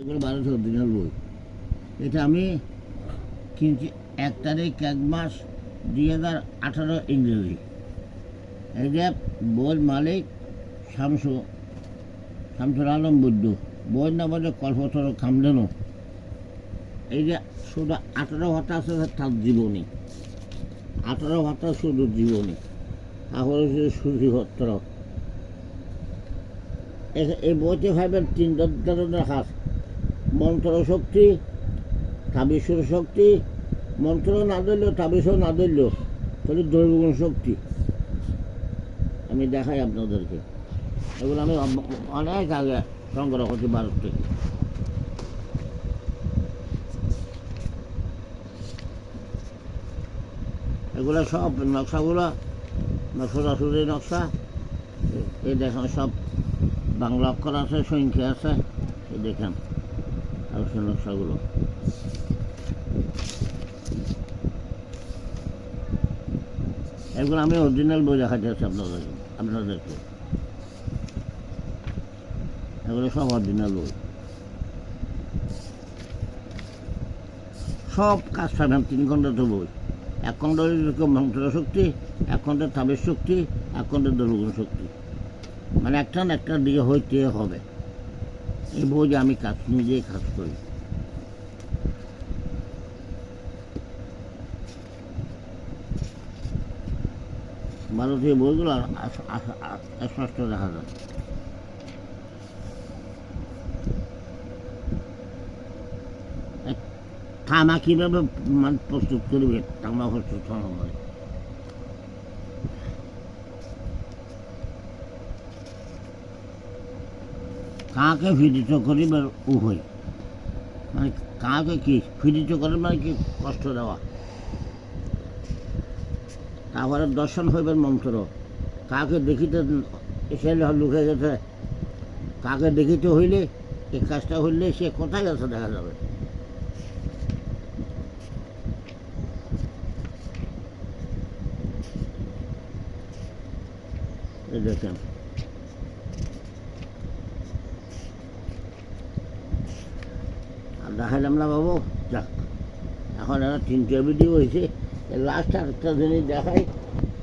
এগুলো বারোশো দিনের বই এটা আমি কিনছি এক তারিখ, এক মাস দুই হাজার আঠারো ইংরেজি। যে বইয়ের মালিক শামসু শামসুল আলম বুদ্ধ বইয়ের নাম হচ্ছে কল্পতর খামদেনো এই যে শুধু আঠারো ভাতা আছে তার জীবনী। আঠারো ভাতা শুধু জীবনী। তারপরে শুধু সুচিভত্র এই বইতে ভাবেন তিন ধরনের হাত। মন্ত্র শক্তি, তাবিশ্বর শক্তি মন্ত্র না দিলেও তাবিশ্বর না দিলেও তাহলে দৈবগুণ শক্তি। আমি দেখাই আপনাদেরকে। এগুলো আমি অনেক আগে সংগ্রহ করছি ভারত। থেকে এগুলো সব নকশাগুলো সোজাসুজি নকশা। এই দেখেন সব বাংলা অক্ষর আছে, সংখ্যা আছে, এই দেখেন। সে নকশাগুলো। এগুলো আমি অরিজিনাল বই দেখাতে আছি আপনাদের, আপনাদেরকে। এগুলো সব অরিজিনাল বই। সব কাজ পাবেন তিন ঘন্টাতে বই। এক ঘণ্টা মন্ত্র শক্তি, এক ঘণ্টা তাবের শক্তি, এক ঘণ্টা দুর্গুণ শক্তি। মানে একটা না একটা দিকে হইতে হবে। এই যে আমি কাজ নিজেই কাজ করি। ভারতীয় বইগুলো স্পষ্ট দেখা যায়। থামা কীভাবে মানে প্রস্তুত করবে তামা প্রস্তুত হয় কাকে ফিরিত করিবার উভয়? মানে কাকে কি ফিরিত করে মানে কি কষ্ট দেওয়া? তারপরে দর্শন হইবার মন্ত্র, কাকে দেখিতে এসে লুকে গেছে, কাকে দেখিতে হইলে এই কাজটা হইলে সে কোথায় গেছে দেখা যাবে। দেখেন। দেখাইলাম না বাবু যাক। এখন একটা তিনটে ভিডিও হয়েছে লাস্ট আরেকটা জিনিস দেখাই।